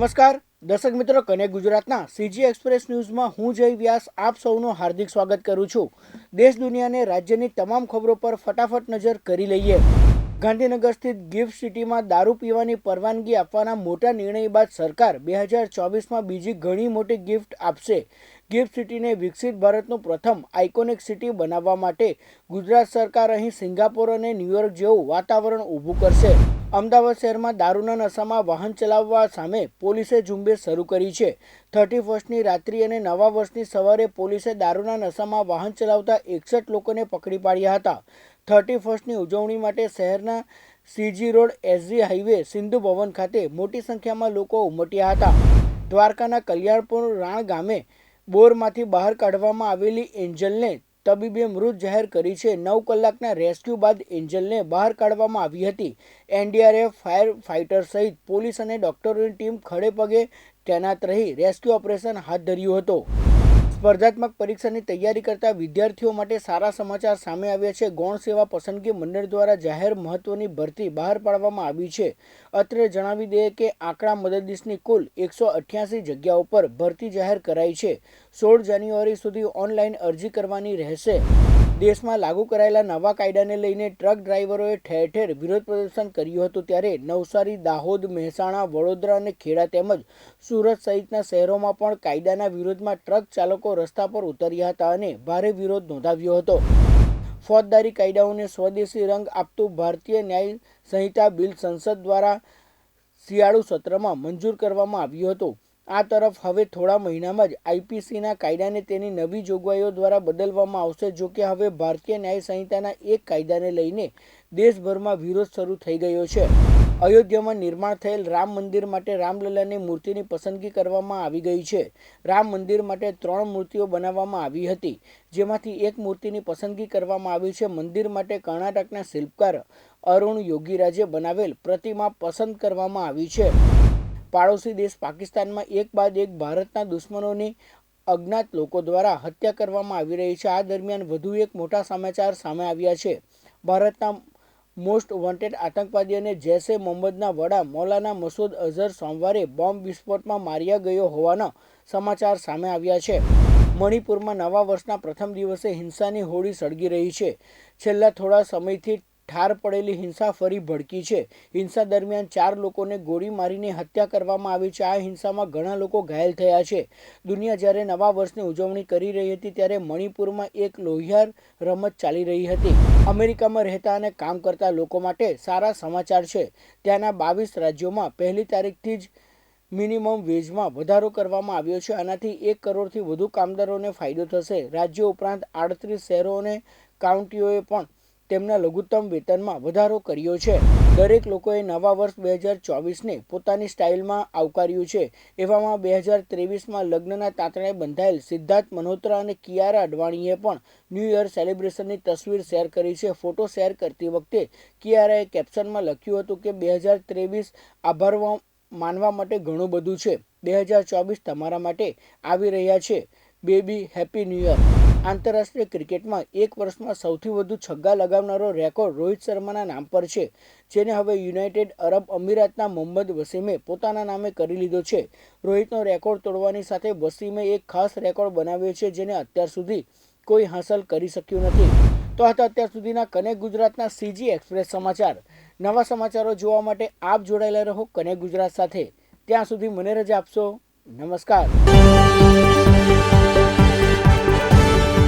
નમસ્કાર. દર્શક મિત્રો કનેક્ટ ગુજરાતના સીજી એક્સપ્રેસ ન્યૂઝમાં હું જય વ્યાસ આપ સૌનું હાર્દિક સ્વાગત કરું છું. દેશ, દુનિયાને, રાજ્યની તમામ ખબરો પર ફટાફટ નજર કરી લઈએ. ગાંધીનગર સ્થિત ગિફ્ટ સિટીમાં દારૂ પીવાની પરવાનગી આપવાના મોટા નિર્ણય બાદ સરકાર બે હજાર ચોવીસમાં બીજી ઘણી મોટી ગિફ્ટ આપશે. ગિફ્ટ સિટીને વિકસિત ભારતનું પ્રથમ આઇકોનિક સિટી બનાવવા માટે ગુજરાત સરકાર અહીં સિંગાપોર અને ન્યુયોર્ક જેવું વાતાવરણ ઊભું કરશે. અમદાવાદ શહેરમાં દારૂના નશામાં વાહન ચલાવવા સામે પોલીસે ઝુંબેશ શરૂ કરી છે. થર્ટી ફર્સ્ટની રાત્રિ અને નવા વર્ષની સવારે પોલીસે દારૂના નશામાં વાહન ચલાવતા એકસઠ લોકોને પકડી પાડ્યા હતા. થર્ટી ફર્સ્ટની ઉજવણી માટે શહેરના CG road, SG highway, Sindhu Bhavan ખાતે મોટી સંખ્યામાં લોકો ઉમટ્યા હતા. દ્વારકાના કલ્યાણપુર રાણ ગામે બોરમાંથી બહાર કાઢવામાં આવેલી એન્જલને તબીબે મૃત જાહેર કરી છે. નવ કલાકના રેસ્ક્યુ બાદ એન્જલને બહાર કાઢવામાં આવી હતી. એનડીઆરએફ, ફાયર ફાઇટર સહિત પોલીસ અને ડોક્ટરોની ટીમ ખડે પગે તૈનાત રહી. રેસ્ક્યુ ઓપરેશન હાથ ધર્યું હતું. સ્પર્ધાત્મક પરીક્ષાની તૈયારી કરતા વિદ્યાર્થીઓ માટે સારા સમાચાર સામે આવ્યા છે. ગૌણ સેવા પસંદગી મંડળ દ્વારા જાહેર મહત્વની ભરતી બહાર પાડવામાં આવી છે. અત્રે જણાવી દઈએ કે આંકડા મદદનીશની કુલ એકસો અઠ્યાસી જગ્યાઓ પર ભરતી જાહેર કરાઈ છે. સોળ જાન્યુઆરી સુધી ઓનલાઈન અરજી કરવાની રહેશે. દેશમાં લાગુ કરાયેલા નવા કાયદાને લઈને ટ્રક ડ્રાઈવરોએ ઠેર ઠેર વિરોધ પ્રદર્શન કર્યું હતું ત્યારે નવસારી, દાહોદ, મહેસાણા, વડોદરા અને ખેડા તેમજ સુરત સહિતના શહેરોમાં પણ કાયદાના વિરોધમાં ટ્રક ચાલકો રસ્તા પર ઉતર્યા હતા અને ભારે વિરોધ નોંધાવ્યો હતો. ફોજદારી કાયદાઓને સ્વદેશી રંગ આપતું ભારતીય ન્યાય સંહિતા બિલ સંસદ દ્વારા શિયાળુ સત્રમાં મંજૂર કરવામાં આવ્યું હતું. આ તરફ હવે થોડા મહિનામાં જ આઈપીસીના કાયદાને તેની નવી જોગવાઈઓ દ્વારા બદલવામાં આવશે, જો કે હવે ભારતીય ન્યાય સંહિતાના એક કાયદાને લઈને દેશભરમાં વિરોધ શરૂ થઈ ગયો છે. અયોધ્યામાં નિર્માણ થયેલ રામ મંદિર માટે રામલલ્લાની મૂર્તિની પસંદગી કરવામાં આવી ગઈ છે. રામ મંદિર માટે ત્રણ મૂર્તિઓ બનાવવામાં આવી હતી, જેમાંથી એક મૂર્તિની પસંદગી કરવામાં આવી છે. મંદિર માટે કર્ણાટકના શિલ્પકાર અરુણ યોગીરાજે બનાવેલ પ્રતિમા પસંદ કરવામાં આવી છે. પાડોશી દેશ પાકિસ્તાનમાં એક બાદ એક ભારતના દુશ્મનોની અજ્ઞાત લોકો દ્વારા હત્યા કરવામાં આવી રહી છે. આ દરમિયાન વધુ એક મોટા સમાચાર સામે આવ્યા છે. ભારતના મોસ્ટ વોન્ટેડ આતંકવાદી અને જૈશે મોહમ્મદના વડા મૌલાના મસૂદ અઝહર સોમવારે બોમ્બ વિસ્ફોટમાં માર્યા ગયો હોવાના સમાચાર સામે આવ્યા છે. મણિપુરમાં નવા વર્ષના પ્રથમ દિવસે હિંસાની હોળી સળગી રહી છે. છેલ્લા થોડા સમયથી ઠાર પડેલી હિંસા ફરી ભડકી છે. હિંસા દરમિયાન ચાર લોકોને ગોળી મારીને હત્યા કરવામાં આવી છે. આ હિંસામાં ઘણા લોકો ઘાયલ થયા છે. દુનિયા જ્યારે નવા વર્ષની ઉજવણી કરી રહી હતી ત્યારે મણિપુરમાં એક લોહિયાર રમત ચાલી રહી હતી. અમેરિકામાં રહેતા અને કામ કરતા લોકો માટે સારા સમાચાર છે. ત્યાંના બાવીસ રાજ્યોમાં પહેલી તારીખથી જ મિનિમમ વેજમાં વધારો કરવામાં આવ્યો છે. આનાથી એક કરોડથી વધુ કામદારોને ફાયદો થશે. રાજ્યો ઉપરાંત આડત્રીસ શહેરો અને કાઉન્ટીઓએ પણ તેમના લઘુત્તમ વેતનમાં વધારો કર્યો છે. દરેક લોકોએ નવા વર્ષ બે હજાર ચોવીસને પોતાની સ્ટાઇલમાં આવકાર્યું છે. એવામાં બે હજાર ત્રેવીસમાં લગ્નના તાંતણે બંધાયેલ સિદ્ધાર્થ મલ્હોત્રા અને કિયારા અડવાણીએ પણ ન્યૂ યર સેલિબ્રેશનની તસવીર શેર કરી છે. ફોટો શેર કરતી વખતે કિયારાએ કેપ્શનમાં લખ્યું હતું કે, બે હજાર ત્રેવીસ આભારવા માનવા માટે ઘણું બધું છે. બે હજાર ચોવીસ તમારા માટે આવી રહ્યા છે. Baby, happy new year. આંતરરાષ્ટ્રીય ક્રિકેટમાં એક વર્ષમાં સૌથી વધુ છગ્ગા લગાવનારો રેકોર્ડ રોહિત શર્માના નામ પર છે, જેને હવે યુનાઇટેડ અરબ અમીરાતના મોહમ્મદ વસીમે પોતાના નામે કરી લીધો છે. રોહિતનો રેકોર્ડ તોડવાની સાથે વસીમે એક ખાસ રેકોર્ડ બનાવ્યો છે, જેને અત્યાર સુધી કોઈ હાંસલ કરી શક્યું નથી. તો હતા અત્યાર સુધીના કનેક્ટ ગુજરાતના સીજી એક્સપ્રેસ સમાચાર. નવા સમાચારો જોવા માટે આપ જોડાયેલા રહો કનેક્ટ ગુજરાત સાથે. ત્યાં સુધી મને રજા આપશો. નમસ્કાર.